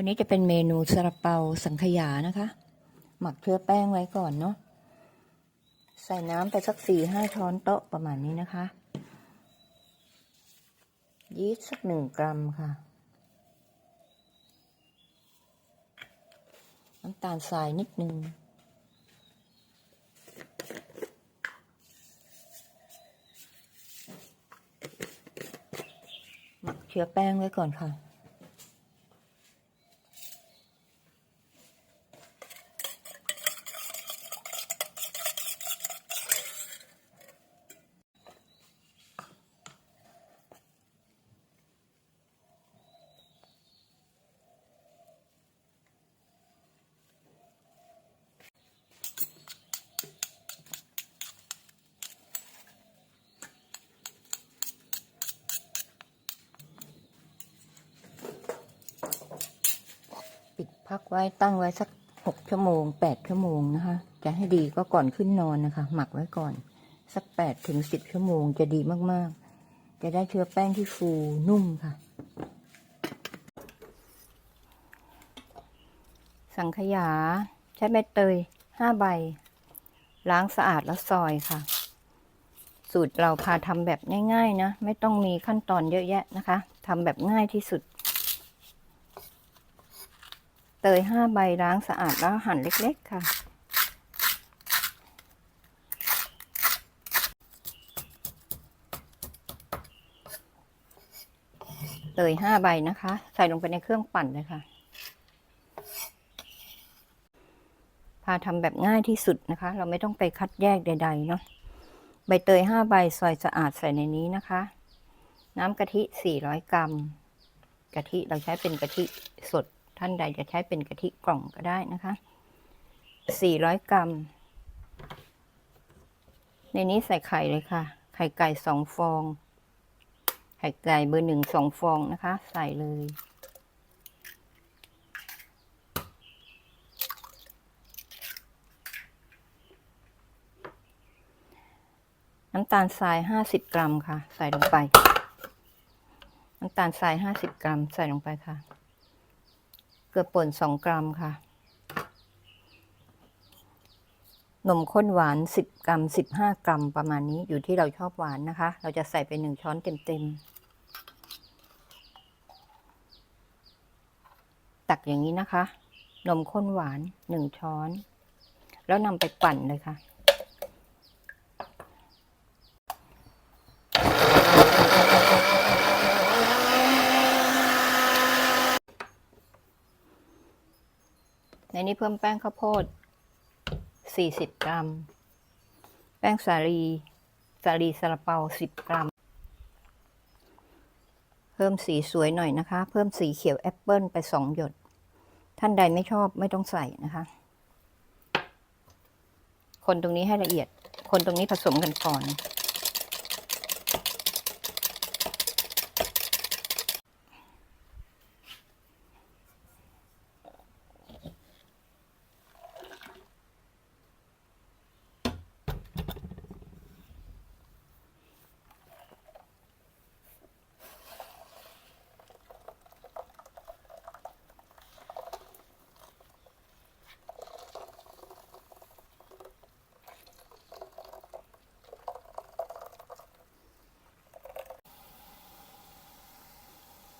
วันนี้จะเป็นเมนูซาลาเปาสังขยานะคะ หมักเชื้อแป้งไว้ก่อนเนาะใส่น้ำไปสักสี่ห้าช้อนโต๊ะประมาณนี้นะคะ ยีสต์สักหนึ่งกรัมค่ะ น้ำตาลทรายนิดนึงหมักเชื้อแป้งไว้ก่อนค่ะ กไว้ตั้งไว้สักหกชั่วโมงแปดชั่วโมงนะคะ จะให้ดีก็ก่อนขึ้นนอนนะคะ หมักไว้ก่อน สักแปดถึงสิบชั่วโมงจะดีมากๆ จะได้เชื้อแป้งที่ฟูนุ่มค่ะ สังขยา ใช้ใบเตยห้าใบ ล้างสะอาดแล้วซอยค่ะ สูตรเราพาทำแบบง่าย ๆ นะ ไม่ต้องมีขั้นตอนเยอะแยะนะคะทำแบบง่ายที่สุด เตยห้าใบล้างสะอาดแล้วหั่นเล็กๆค่ะ เตยห้าใบนะคะ ใส่ลงไปในเครื่องปั่นเลยค่ะ พาทำแบบง่ายที่สุดนะคะ เราไม่ต้องไปคัดแยกใด ๆ เนาะ ใบเตยห้าใบซอยสะอาดใส่ในนี้นะคะ น้ำกะทิสี่ร้อยกรัม กะทิเราใช้เป็นกะทิสด ท่านใดจะใช้เป็นกะทิกล่องก็ได้นะคะ 400 กรัม ในนี้ใส่ไข่เลยค่ะ ไข่ไก่สองฟอง ไข่ไก่เบอร์หนึ่งสองฟองนะคะ ใส่เลย น้ำตาลทราย 50 กรัมค่ะ ใส่ลงไป น้ำตาลทราย 50 กรัม ใส่ลงไปค่ะ ลือป่นสองกรัมค่ะ นมข้นหวาน 10 กรัม 15 กรัมประมาณนี้อยู่ที่เราชอบหวานนะคะ เราจะใส่ไปหนึ่งช้อนเต็มๆ ตักอย่างนี้นะคะ นมข้นหวาน 1 ช้อน แล้วนำไปปั่นเลยค่ะ ในนี้เพิ่มแป้งข้าวโพด 40 กรัม แป้งสาลี สาลีซาลาเปา 10 กรัม เพิ่มสีสวยหน่อยนะคะ เพิ่มสีเขียวแอปเปิลไป 2 หยด ท่านใดไม่ชอบไม่ต้องใส่นะคะ คนตรงนี้ให้ละเอียด คนตรงนี้ผสมกันก่อน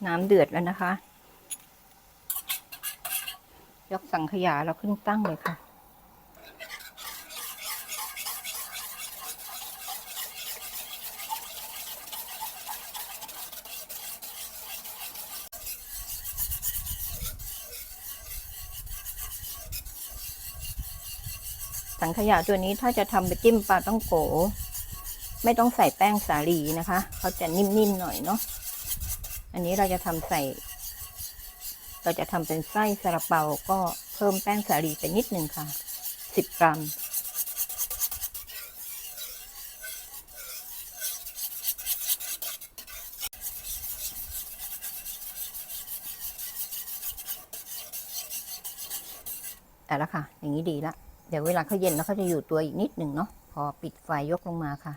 น้ำเดือดแล้วนะคะ ยกสังขยาเราขึ้นตั้งเลยค่ะ สังขยาตัวนี้ถ้าจะทำไปจิ้มปลาต้องโก ไม่ต้องใส่แป้งสาลีนะคะ เขาจะนิ่มๆหน่อยเนาะ อันนี้เราจะทำใส่ เราจะทำเป็นไส้ซาลาเปาก็เพิ่มแป้งสาลีไปนิดหนึ่งค่ะสิบกรัม แต่ละค่ะ อย่างนี้ดีละ เดี๋ยวเวลาเขาเย็นแล้วเขาจะอยู่ตัวอีกนิดหนึ่งเนาะ พอปิดไฟยกลงมาค่ะ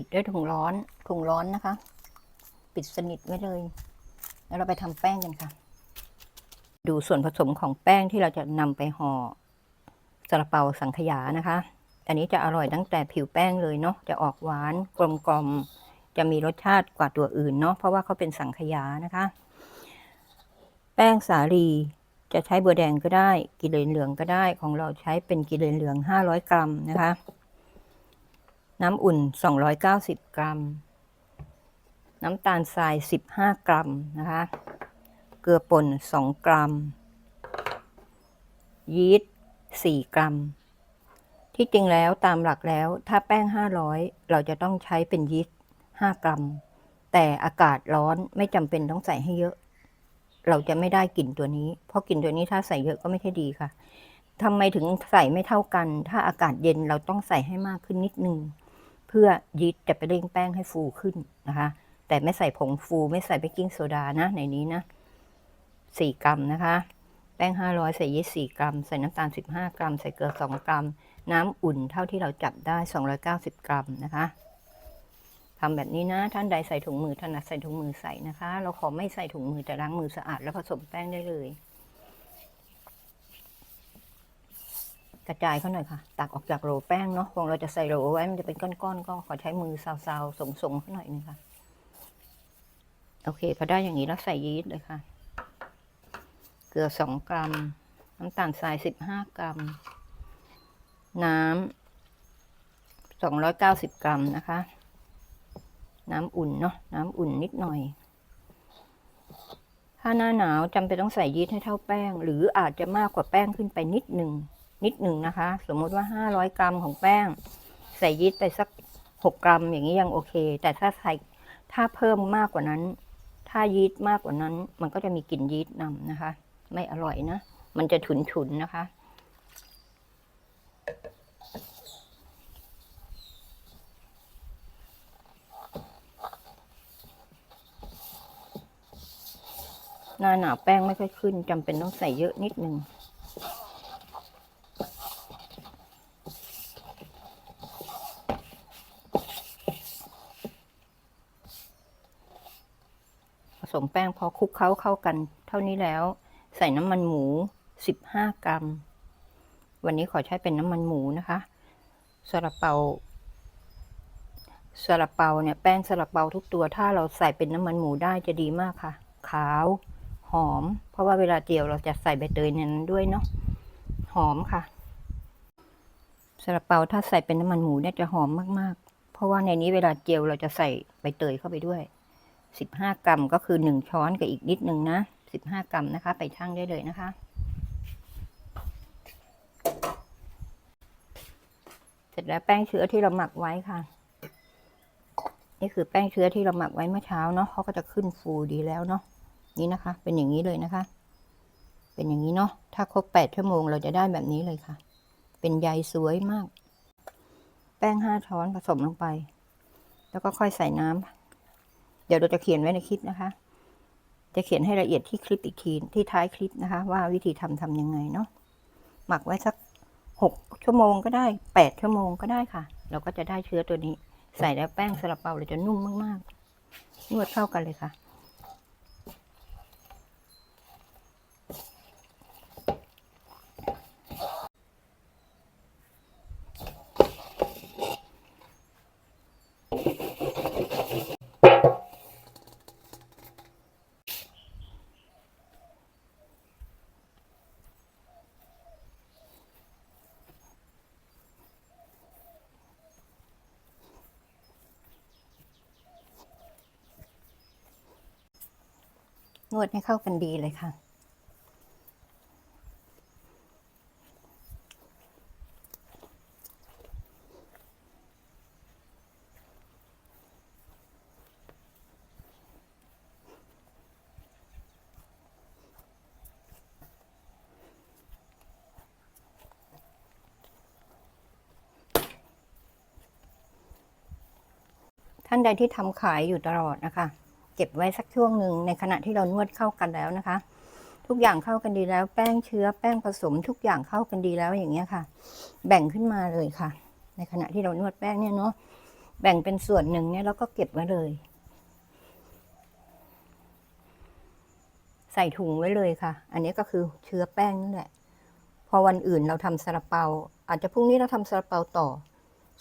ปิดด้วยถุงร้อนถุงร้อนนะคะ ปิดสนิทไว้เลย แล้วเราไปทำแป้งกันค่ะ ดูส่วนผสมของแป้งที่เราจะนำไปห่อซาลาเปาสังขยานะคะ อันนี้จะอร่อยตั้งแต่ผิวแป้งเลยเนาะจะออกหวานกลมกลมจะมีรสชาติกว่าตัวอื่นเนาะเพราะว่าเขาเป็นสังขยานะคะ แป้งสาลีจะใช้บัวแดงก็ได้ กิเลนเหลืองก็ได้ ของเราใช้เป็นกิเลนเหลือง 500 กรัมนะคะ น้ำอุ่น 290 กรัม น้ำตาลทราย 15 กรัมนะคะ เกลือป่น 2 กรัม ยีสต์ 4 กรัม ที่จริงแล้วตามหลักแล้วถ้าแป้ง 500 เราจะต้องใช้เป็นยีสต์ 5 กรัม แต่อากาศร้อนไม่จำเป็นต้องใส่ให้เยอะ เราจะไม่ได้กลิ่นตัวนี้ เพราะกลิ่นตัวนี้ถ้าใส่เยอะก็ไม่ใช่ดีค่ะทำไมถึงใส่ไม่เท่ากัน ถ้าอากาศเย็นเราต้องใส่ให้มากขึ้นนิดนึง เพื่อยีสต์จะไปเร่งแป้งให้ฟูขึ้นนะคะ แต่ไม่ใส่ผงฟูไม่ใส่เบกกิ้งโซดานะในนี้นะสี่กรัมนะคะ แป้งห้าร้อยใส่ยีสต์สี่กรัม ใส่น้ำตาลสิบห้ากรัม ใส่เกลือสองกรัม น้ำอุ่นเท่าที่เราจับได้สองร้อยเก้าสิบกรัมนะคะทำแบบนี้นะ ท่านใดใส่ถุงมือถนัดใส่ถุงมือใส่นะคะ เราขอไม่ใส่ถุงมือแต่ล้างมือสะอาดแล้วผสมแป้งได้เลย กระจายเขาหน่อยค่ะ ตักออกจากโรลแป้งเนาะคงเราจะใส่โรลไว้มันจะเป็นก้อนๆก็ขอใช้มือซาวๆส่งๆเขาหน่อยนึงค่ะ โอเคพอได้อย่างนี้แล้วใส่ยีสต์เลยค่ะ เกลือสองกรัม น้ำตาลทรายสิบห้ากรัม น้ำสองร้อยเก้าสิบกรัมนะคะ น้ำอุ่นเนาะน้ำอุ่นนิดหน่อยถ้าหน้าหนาวจำเป็นต้องใส่ยีสต์ให้เท่าแป้ง หรืออาจจะมากกว่าแป้งขึ้นไปนิดหนึ่ง นิดหนึ่งนะคะ สมมติว่าห้าร้อยกรัมของแป้ง ใส่ยีสต์ไปสักหกกรัม อย่างนี้ยังโอเค แต่ถ้าใส่ถ้าเพิ่มมากกว่านั้น ถ้ายีสต์มากกว่านั้น มันก็จะมีกลิ่นยีสต์นำนะคะ ไม่อร่อยนะ มันจะฉุนๆนะคะ หน้าหนาวแป้งไม่ค่อยขึ้นจำเป็นต้องใส่เยอะนิดนึง มแป้งพอคลุกเคล้าเข้ากัน เท่านี้แล้ว ใส่น้ำมันหมู 15 กรัม วันนี้ขอใช้เป็นน้ำมันหมูนะคะซาลาเปาซาลาเปาเนี่ยแป้งซาลาเปาทุกตัว ถ้าเราใส่เป็นน้ำมันหมูได้จะดีมากค่ะ ขาวหอม เพราะว่าเวลาเจียวเราจะใส่ใบเตยในนั้นด้วยเนาะหอมค่ะซาลาเปาถ้าใส่เป็นน้ำมันหมูเนี่ยจะหอมมากๆ เพราะว่าในนี้เวลาเจียวเราจะใส่ใบเตยเข้าไปด้วย สิบห้ากรัมก็คือหนึ่งช้อนกับอีกนิดนึงนะสิบห้ากรัมนะคะ ไปชั่งได้เลยนะคะ เสร็จแล้วแป้งเชื้อที่เราหมักไว้ค่ะ นี่คือแป้งเชื้อที่เราหมักไว้เมื่อเช้าเนาะเขาก็จะขึ้นฟูดีแล้วเนาะนี่นะคะ เป็นอย่างนี้เลยนะคะ เป็นอย่างนี้เนาะถ้าครบแปดชั่วโมงเราจะได้แบบนี้เลยค่ะ เป็นใยสวยมาก แป้งห้าช้อนผสมลงไป แล้วก็ค่อยใส่น้ำ เดี๋ยวเราจะเขียนไว้ในคลิปนะคะ จะเขียนให้ละเอียดที่คลิปอีกทีที่ท้ายคลิปนะคะ ว่าวิธีทำทำยังไงเนาะหมักไว้สักหกชั่วโมงก็ได้แปดชั่วโมงก็ได้ค่ะ เราก็จะได้เชื้อตัวนี้ ใส่แล้วแป้งสลับเปาเราจะนุ่มมากๆนวดเข้ากันเลยค่ะ นวดให้เข้ากันดีเลยค่ะ ท่านใดที่ทำขายอยู่ตลอดนะคะ ก็บไว้สักช่วงหนึ่งในขณะที่เรานวดเข้ากันแล้วนะคะ ทุกอย่างเข้ากันดีแล้ว แป้งเชื้อแป้งผสมทุกอย่างเข้ากันดีแล้วอย่างเงี้ยค่ะ แบ่งขึ้นมาเลยค่ะ ในขณะที่เรานวดแป้งเนี่ยเนาะแบ่งเป็นส่วนหนึ่งเนี่ยแล้วก็เก็บไว้เลย ใส่ถุงไว้เลยค่ะ อันนี้ก็คือเชื้อแป้งนั่นแหละ พอวันอื่นเราทำซาลาเปา อาจจะพรุ่งนี้เราทำซาลาเปาต่อ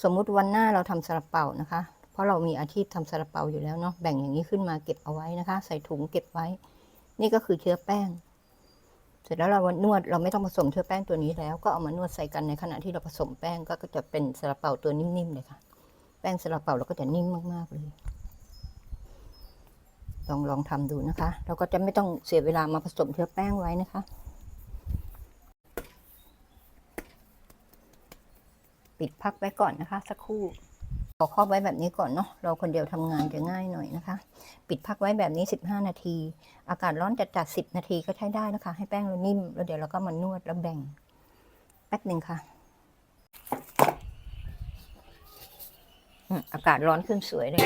สมมุติวันหน้าเราทำซาลาเปานะคะ ราะเรามีอาชีพทำซาลาเปาอยู่แล้วเนาะแบ่งอย่างนี้ขึ้นมาเก็บเอาไว้นะคะ ใส่ถุงเก็บไว้ นี่ก็คือเชื้อแป้ง เสร็จแล้วเรานวดเราไม่ต้องผสมเชื้อแป้งตัวนี้แล้ว ก็เอามานวดใส่กันในขณะที่เราผสมแป้งก็จะเป็นซาลาเปาตัวนิ่มๆเลยค่ะ แป้งซาลาเปาเราก็จะนิ่มมากๆเลยลองลองทำดูนะคะ เราก็จะไม่ต้องเสียเวลามาผสมเชื้อแป้งไว้นะคะ ปิดพักไว้ก่อนนะคะ สักครู่ ขอครอบไว้แบบนี้ก่อนเนาะเราคนเดียวทำงานจะง่ายหน่อยนะคะ ปิดพักไว้แบบนี้ 15 นาที อากาศร้อนจัดจัด10 นาทีก็ใช้ได้นะคะ ให้แป้งเรานิ่ม แล้วเดี๋ยวเราก็มานวดแล้วแบ่งแป๊บหนึ่งค่ะอืมอากาศร้อนขึ้นสวยเลย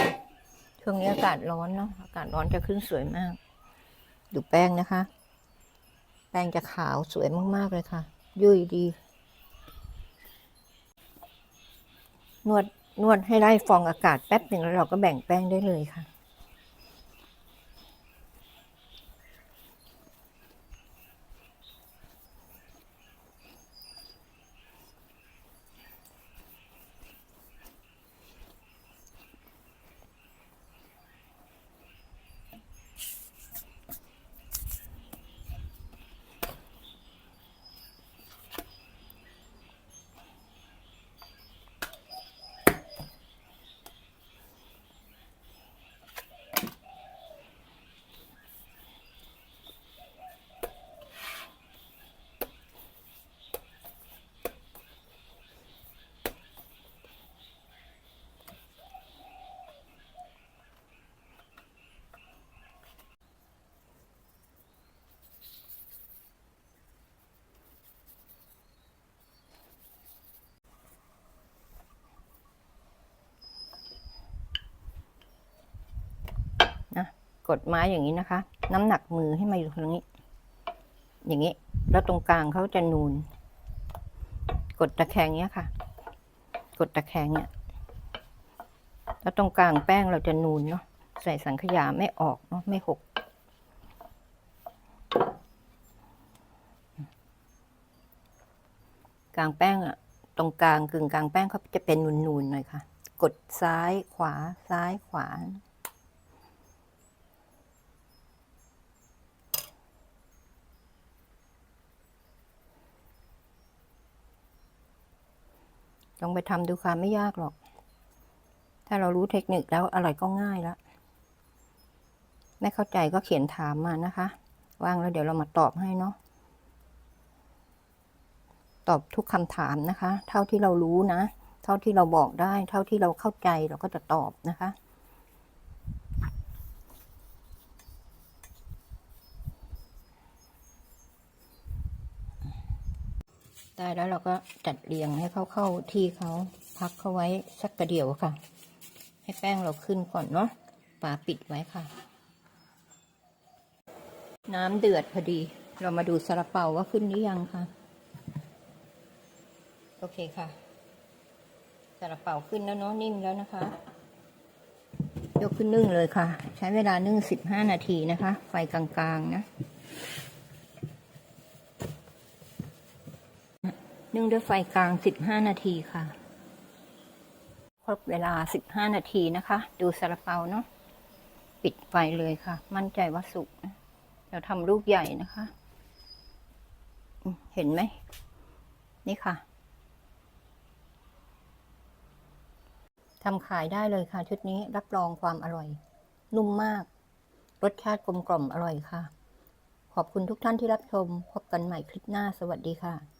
ช่วงนี้อากาศร้อนเนาะอากาศร้อนจะขึ้นสวยมาก ดูแป้งนะคะ แป้งจะขาวสวยมากๆเลยค่ะ ยุ่ยดี นวด นวดให้ได้ฟองอากาศแป๊บหนึ่งแล้วเราก็แบ่งแป้งได้เลยค่ะ นะก ดไม้อย่างนี้นะคะ น้ำหนักมือให้มาอยู่ตรงนี้ อย่างนี้ แล้วตรงกลางเขาจะนูน กดตะแคงเนี้ยค่ะ กดตะแคงเนี้ยแล้วตรงกลางแป้งเราจะนูนเนาะใส่สังขยาไม่ออกเนาะไม่หกกลางแป้งอะตรงกลางกึ่งกลางแป้งเขาจะเป็นนูนๆหน่อยค่ะ กดซ้ายขวาซ้ายขวา ลองไปทำดูค่ะไม่ยากหรอก ถ้าเรารู้เทคนิคแล้วอร่อยก็ง่ายแล้วไม่เข้าใจก็เขียนถามมานะคะ ว่างแล้วเดี๋ยวเรามาตอบให้เนาะตอบทุกคำถามนะคะ เท่าที่เรารู้นะ เท่าที่เราบอกได้ เท่าที่เราเข้าใจเราก็จะตอบนะคะ ได้แล้วเราก็จัดเรียงให้เขาเข้าที่เขาพักเขาไว้สักกระเดียวค่ะ ให้แป้งเราขึ้นก่อนเนาะฝาปิดไว้ค่ะ น้ำเดือดพอดี เรามาดูซาลาเปาว่าขึ้นหรือยังค่ะ โอเคค่ะซาลาเปาขึ้นแล้วเนาะนิ่มแล้วนะคะ ยกขึ้นนึ่งเลยค่ะ ใช้เวลานึ่งสิบห้านาทีนะคะ ไฟกลางๆนะ นึ่งด้วยไฟกลาง 15 นาทีค่ะ ครบเวลา 15 นาทีนะคะ ดูซาลาเปาเนาะ ปิดไฟเลยค่ะ มั่นใจว่าสุกนะเราทำลูกใหญ่นะคะ เห็นไหม นี่ค่ะทำขายได้เลยค่ะ ชุดนี้รับรองความอร่อย นุ่มมาก รสชาติกลมกล่อมอร่อยค่ะ ขอบคุณทุกท่านที่รับชม พบกันใหม่คลิปหน้า สวัสดีค่ะ